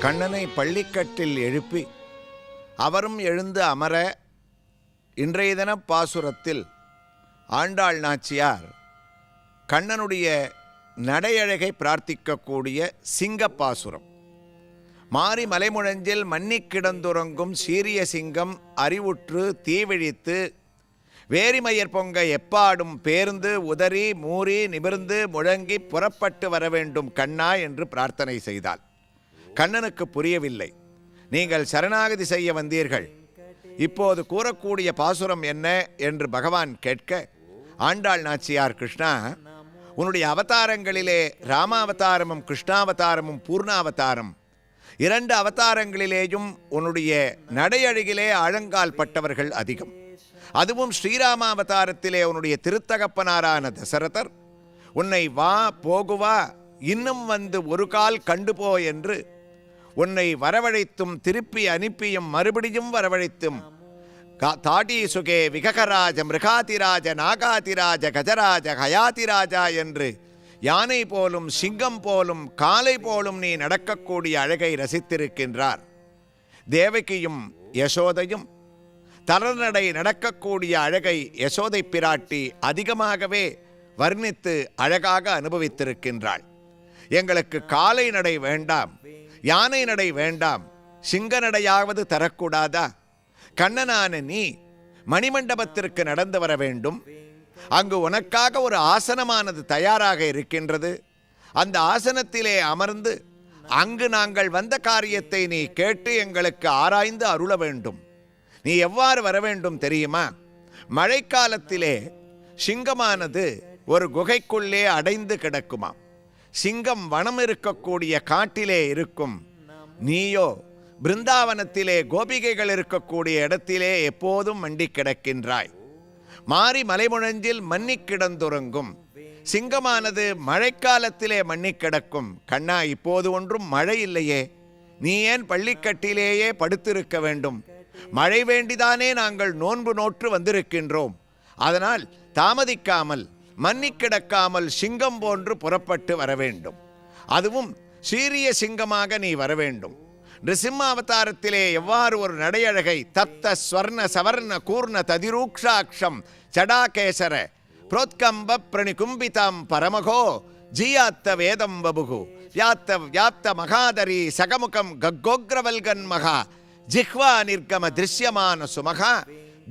கண்ணனை பள்ளிக்கட்டில் எழுப்பி அவரும் எழுந்து அமர இன்றைய தின பாசுரத்தில் ஆண்டாள் நாச்சியார் கண்ணனுடைய நடையழகை பிரார்த்திக்கக்கூடிய சிங்கப்பாசுரம். மாறி மலைமுழஞ்சில் மன்னிக் கிடந்துறங்கும் சீரிய சிங்கம் அறிவுற்று தீவிழித்து வேரிமயர் பொங்க எப்பாடும் பேர்ந்து உதறி மூறி நிமிர்ந்து முழங்கி புறப்பட்டு வர வேண்டும் கண்ணா என்று பிரார்த்தனை செய்தாள். கண்ணனுக்கு புரியவில்லை. நீங்கள் சரணாகதி செய்ய வந்தீர்கள். இப்போது கூறக்கூடிய பாசுரம் என்ன? என்று பகவான் கேட்க ஆண்டாள் நாச்சியார் கிருஷ்ணா உன்னுடைய அவதாரங்களிலே ராமாவதாரமும் கிருஷ்ணாவதாரமும் பூர்ணாவதாரம். இரண்டு அவதாரங்களிலேயும் உன்னுடைய நடையழகிலே ஆழங்கால் பட்டவர்கள் அதிகம். அதுவும் ஸ்ரீராமாவதாரத்திலே உன்னுடைய திருத்தகப்பனாரான தசரதர் உன்னை வா போகுவா இன்னும் வந்து ஒரு கால் கண்டுபோ என்று உன்னை வரவழைத்தும் திருப்பி அனுப்பியும் மறுபடியும் வரவழைத்தும் தாடீசுகே விககராஜ மிருகாதிராஜ நாகாதிராஜ கஜராஜ ஹயாதிராஜா என்று யானை போலும் சிங்கம் போலும் காலை போலும் நீ நடக்கக்கூடிய அழகை ரசித்திருக்கின்றார். தேவகியும் யசோதையும் தளர்நடை நடக்கக்கூடிய அழகை யசோதை பிராட்டி அதிகமாகவே வர்ணித்து அழகாக அனுபவித்திருக்கின்றாள். எங்களுக்கு காலை நடை வேண்டாம் யானை நடை வேண்டாம் சிங்க நடையாவது தரக்கூடாதா? கண்ணனான நீ மணிமண்டபத்திற்கு நடந்து வர வேண்டும். அங்கு உனக்காக ஒரு ஆசனமானது தயாராக இருக்கின்றது. அந்த ஆசனத்திலே அமர்ந்து அங்கு நாங்கள் வந்த காரியத்தை நீ கேட்டு எங்களுக்கு ஆராய்ந்து அருள வேண்டும். நீ எவ்வாறு வர வேண்டும் தெரியுமா? மழைக்காலத்திலே சிங்கமானது ஒரு குகைக்குள்ளே அடைந்து கிடக்குமாம். சிங்கம் வனம் இருக்கக்கூடிய காட்டிலே இருக்கும். நீயோ பிருந்தாவனத்திலே கோபிகைகள் இருக்கக்கூடிய இடத்திலே எப்போதும் மண்டி கிடக்கின்றாய். மாறி மலைமுழஞ்சில் மன்னிக் கிடந்துறங்கும். சிங்கமானது மழைக்காலத்திலே மண்ணிக் கிடக்கும். கண்ணா இப்போது ஒன்றும் மழை இல்லையே. நீ ஏன் பள்ளிக்கட்டிலேயே படுத்திருக்க வேண்டும்? மழை வேண்டிதானே நாங்கள் நோன்பு நோற்று வந்திருக்கின்றோம். அதனால் தாமதிக்காமல் மன்னிக் கிடக்காமல் சிங்கம் போன்று புறப்பட்டு வர வேண்டும். அதுவும் சீரிய சிங்கமாக நீ வர வேண்டும். நிருசிம்ம அவதாரத்திலே எவ்வாறு ஒரு நடையழகை தப்த ஸ்வர்ண சவர்ண கூர்ண ததிரூக்ஷாட்சம் சடாகேசர புரோத்கம்ப பிரணிகும்பிதாம் பரமகோ ஜீயாத்த வேதம் வபுகு வியாத்த வியாப்த மகாதரி சகமுகம் கக்கோக்ரவல்கன் மகா ஜிஹ்வா நிர்கம திருஷ்யமான சுமகா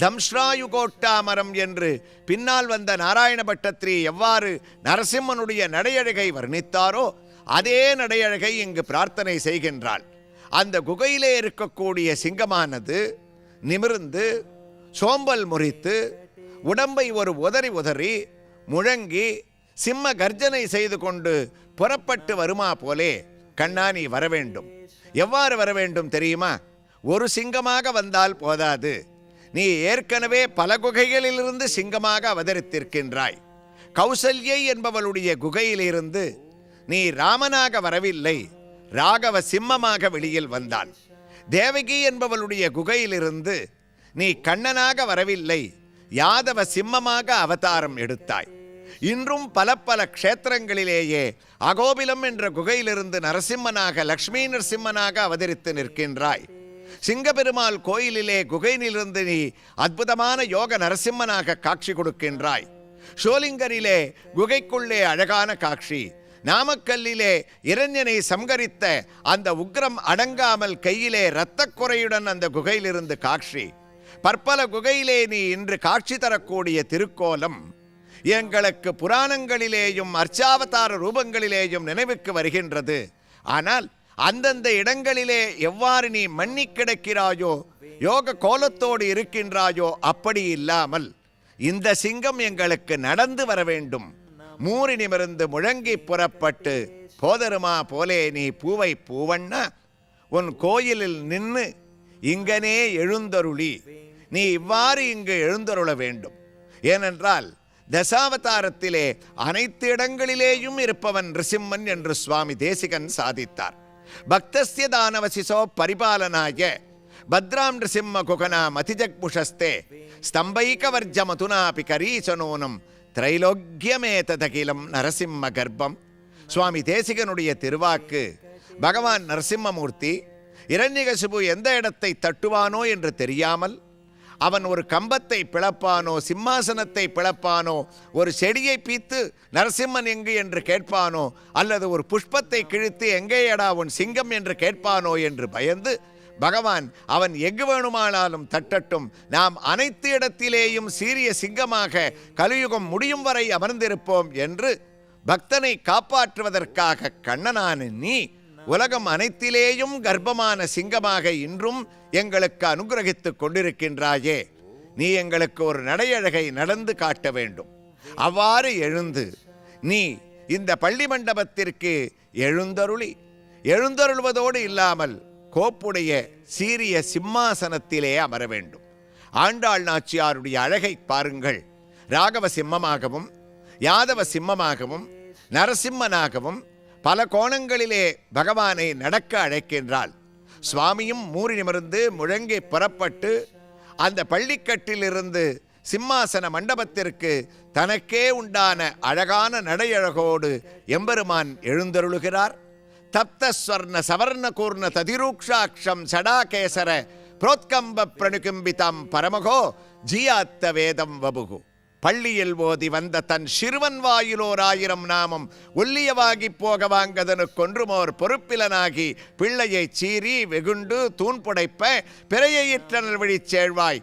தம்ஸ்ராயுகோட்டாமரம் என்று பின்னால் வந்த நாராயண பட்டத்திரி எவ்வாறு நரசிம்மனுடைய நடையழகை வர்ணித்தாரோ அதே நடையழகை இங்கு பிரார்த்தனை செய்கின்றாள். அந்த குகையிலே இருக்கக்கூடிய சிங்கமானது நிமிர்ந்து சோம்பல் முறித்து உடம்பை ஒரு உதறி உதறி முழங்கி சிம்ம கர்ஜனை செய்து கொண்டு புறப்பட்டு வருமா போலே கண்ணா நீ வர வேண்டும். எவ்வாறு வர வேண்டும் தெரியுமா? ஒரு சிங்கமாக வந்தால் போதாது. நீ ஏற்கனவே பல குகைகளிலிருந்து சிங்கமாக அவதரித்திருக்கின்றாய். கௌசல்யை என்பவளுடைய குகையிலிருந்து நீ ராமனாக வரவில்லை. ராகவ சிம்மமாக வெளியில் வந்தான். தேவகி என்பவளுடைய குகையிலிருந்து நீ கண்ணனாக வரவில்லை. யாதவ சிம்மமாக அவதாரம் எடுத்தாய். இன்றும் பல பல க்ஷேத்திரங்களிலேயே அகோபிலம் என்ற குகையிலிருந்து நரசிம்மனாக லக்ஷ்மி நரசிம்மனாக அவதரித்து நிற்கின்றாய். சிங்கபெருமாள் கோயிலிலே குகையிலிருந்து நீ அற்புதமான யோக நரசிம்மனாக காட்சி கொடுக்கின்றாய். ஷோலிங்கரிலே குகைக்குள்ளே அழகான காட்சி. நாமக்கல்லிலே இரஞ்சனை சம்கரித்த அந்த உக்ரம் அடங்காமல் கையிலே இரத்தக்குறையுடன் அந்த குகையிலிருந்து காட்சி. பற்பல குகையிலே நீ இன்று காட்சி தரக்கூடிய திருக்கோலம். எங்களுக்கு புராணங்களிலேயும் அர்ச்சாவதார ரூபங்களிலேயும் நினைவுக்கு வருகின்றது. ஆனால் அந்தந்த இடங்களிலே எவ்வாறு நீ மன்னி கிடக்கிறாயோ யோக கோலத்தோடு இருக்கின்றாயோ அப்படி இல்லாமல் இந்த சிங்கம் எங்களுக்கு நடந்து வர வேண்டும். மூறி நிமிர்ந்து முழங்கி புறப்பட்டு போதருமா போலே நீ பூவை பூவண்ணா உன் கோயிலில் நின்று இங்கனே எழுந்தருளி. நீ இவ்வாறு இங்கு எழுந்தருள வேண்டும். ஏனென்றால் தசாவதாரத்திலே அனைத்து இடங்களிலேயும் இருப்பவன் நிருசிம்மன் என்று சுவாமி தேசிகன் சாதித்தார். பக்தஸ்ய தானவசிசோ பரிபாலனாய பத்ராம் நிருசிம்ம குகனா மதிஜக்புஷஸ்தே ஸ்தம்பைகவர்ஜ மதுனாபி கரீசனோனம் திரைலோக்கியமேததகிலம் நரசிம்ம கர்ப்பம் சுவாமி தேசிகனுடைய திருவாக்கு பகவான் நரசிம்மமூர்த்தி இரண்யகசிபு எந்த இடத்தை தட்டுவானோ என்று தெரியாமல் அவன் ஒரு கம்பத்தை பிளப்பானோ சிம்மாசனத்தை பிளப்பானோ ஒரு செடியை பீத்து நரசிம்மன் எங்கு என்று கேட்பானோ அல்லது ஒரு புஷ்பத்தை கிழித்து எங்கேயடா உன் சிங்கம் என்று கேட்பானோ என்று பயந்து பகவான் அவன் எங்கு வேணுமானாலும் தட்டட்டும். நாம் அனைத்து இடத்திலேயும் சீரிய சிங்கமாக கலியுகம் முடியும் வரை அமர்ந்திருப்போம் என்று பக்தனை காப்பாற்றுவதற்காக கண்ணனான நீ உலகம் அனைத்திலேயும் கர்ப்பமான சிங்கமாக இன்றும் எங்களுக்கு அனுகிரகித்துக் கொண்டிருக்கின்றாயே. நீ எங்களுக்கு ஒரு நடையழகை நடந்து காட்ட வேண்டும். அவ்வாறு எழுந்து நீ இந்த பள்ளி மண்டபத்திற்கு எழுந்தருளி. எழுந்தருள்வதோடு இல்லாமல் கோப்புடைய சீரிய சிம்மாசனத்திலே அமர வேண்டும். ஆண்டாள் நாச்சியாருடைய அழகை பாருங்கள். ராகவ சிம்மமாகவும் யாதவ சிம்மமாகவும் நரசிம்மனாகவும் பல கோணங்களிலே பகவானை நடக்க அழைக்கின்றாள். சுவாமியும் மூறி நிமிர்ந்து முழங்கி புறப்பட்டு அந்த பள்ளிக்கட்டிலிருந்து சிம்மாசன மண்டபத்திற்கு தனக்கே உண்டான அழகான நடையழகோடு எம்பெருமான் எழுந்தருளுகிறார். தப்தஸ்வர்ண சவர்ண கூர்ண ததிரூக்ஷாட்சம் சடாகேசர புரோத்கம்ப பிரணுகிம்பிதாம் பரமகோ ஜியாத்த வேதம் வபுகு. பள்ளியில் ஓதி வந்த தன் சிறுவன் வாயிலோர் ஆயிரம் நாமம் ஒல்லியவாகி போக வாங்கதனு கொன்றுமோர் பொறுப்பிலனாகி பிள்ளையை சீறி வெகுண்டு தூண்புடைப்ப பிறையிற்றனல் வழிச் சேழ்வாய்.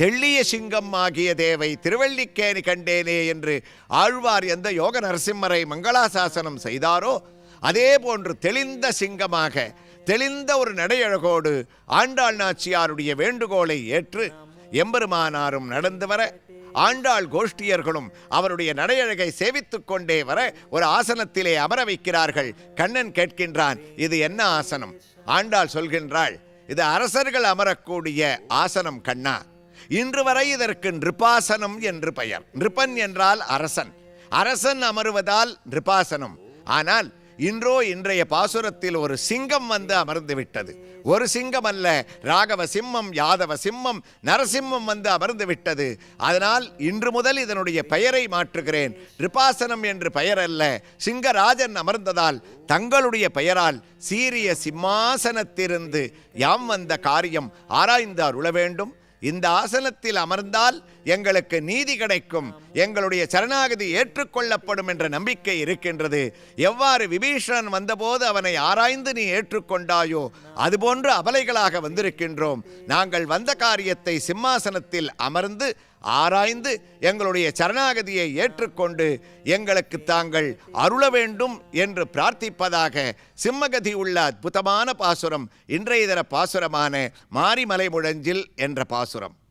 தெள்ளிய சிங்கம் ஆகிய தேவை திருவள்ளிக்கேணி கண்டேனே என்று ஆழ்வார் எந்த யோக நரசிம்மரை மங்களாசாசனம் செய்தாரோ அதே போன்று தெளிந்த சிங்கமாக தெளிந்த ஒரு நடையழகோடு ஆண்டாள் நாச்சியாருடைய வேண்டுகோளை ஏற்று எம்பெருமானாரும் நடந்து வர ஆண்டாள் கோஷ்டியர்களும் அவருடைய நடையழகை சேவித்துக் கொண்டே வர ஒரு ஆசனத்திலே அமர வைக்கிறார்கள். கண்ணன் கேட்கின்றான் இது என்ன ஆசனம்? ஆண்டாள் சொல்கின்றாள் இது அரசர்கள் அமரக்கூடிய ஆசனம் கண்ணா. இன்று வரை இதற்கு நிருபாசனம் என்று பெயர். நிருபன் என்றால் அரசன். அரசன் அமருவதால் நிருபாசனம். ஆனால் இன்றோ இன்றைய பாசுரத்தில் ஒரு சிங்கம் வந்து அமர்ந்து விட்டது ஒரு சிங்கம் அல்ல ராகவ சிம்மம் யாதவ சிம்மம் நரசிம்மம் வந்து அமர்ந்து விட்டது அதனால் இன்று முதல் இதனுடைய பெயரை மாற்றுகிறேன். ரிபாசனம் என்று பெயர் அல்ல சிங்கராஜன் அமர்ந்ததால் தங்களுடைய பெயரால் சீரிய சிம்மாசனத்திலிருந்து யாம் வந்த காரியம் ஆராய்ந்து அருள வேண்டும். இந்த ஆசனத்தில் அமர்ந்தால் எங்களுக்கு நீதி கிடைக்கும். எங்களுடைய சரணாகதி ஏற்றுக்கொள்ளப்படும் என்ற நம்பிக்கை இருக்கின்றது. எவ்வாறு விபீஷணன் வந்தபோது அவனை ஆராய்ந்து நீ ஏற்றுக்கொண்டாயோ அதுபோன்று அபலைகளாக வந்திருக்கின்றோம். நாங்கள் வந்த காரியத்தை சிம்மாசனத்தில் அமர்ந்து ஆராய்ந்து எங்களுடைய சரணாகதியை ஏற்றுக்கொண்டு எங்களுக்கு தாங்கள் அருள வேண்டும் என்று பிரார்த்திப்பதாக சிம்மகதி உள்ள அற்புதமான பாசுரம் இன்றைய தின பாசுரமான மாரிமலை முழஞ்சில் என்ற பாசுரம்.